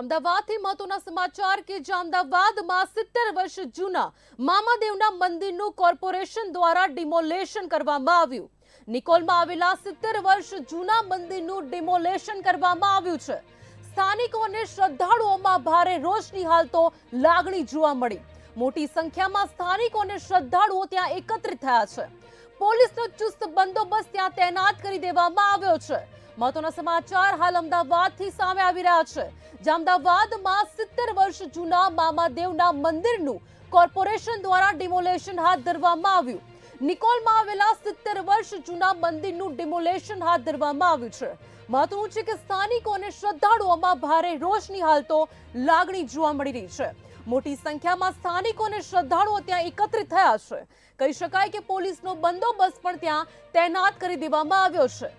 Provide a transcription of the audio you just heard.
અમદાવાદથી મહત્વના સમાચાર કે જે અમદાવાદમાં સિત્તેર વર્ષ જૂના મામાદેવના મંદિરનું કોર્પોરેશન દ્વારા ડિમોલેશન કરવામાં આવ્યું. નિકોલમાં આવેલા સિત્તેર વર્ષ જૂના મંદિરનું ડિમોલેશન કરવામાં આવ્યું છે. સ્થાનિકો અને શ્રદ્ધાળુઓમાં ભારે રોષની હાલ તો લાગણી જોવા મળી. મોટી સંખ્યામાં સ્થાનિકો અને શ્રદ્ધાળુઓ ત્યાં એકત્રિત થયા છે. પોલીસનો ચુસ્ત બંદોબસ્ત ત્યાં તૈનાત કરી દેવામાં આવ્યો છે. મહત્વના સમાચાર હાલ અમદાવાદથી સામે આવી રહ્યા છે. જે અમદાવાદમાં સિત્તેર વર્ષ જૂના મામાદેવના મંદિરનું કોર્પોરેશન દ્વારા ડિમોલેશન હાથ ધરવામાં આવ્યું. નિકોલમાં આવેલા સિત્તેર વર્ષ જૂના મંદિરનું ડિમોલેશન હાથ ધરવામાં આવ્યું છે. મહત્વનું છે કે સ્થાનિકો અને શ્રદ્ધાળુઓમાં ભારે રોષની હાલ તો લાગણી જોવા મળી રહી છે. મોટી સંખ્યામાં સ્થાનિકો અને શ્રદ્ધાળુઓ ત્યાં એકત્રિત થયા છે. કહી શકાય કે પોલીસનો બંદોબસ્ત પણ ત્યાં તૈનાત કરી દેવામાં આવ્યો છે.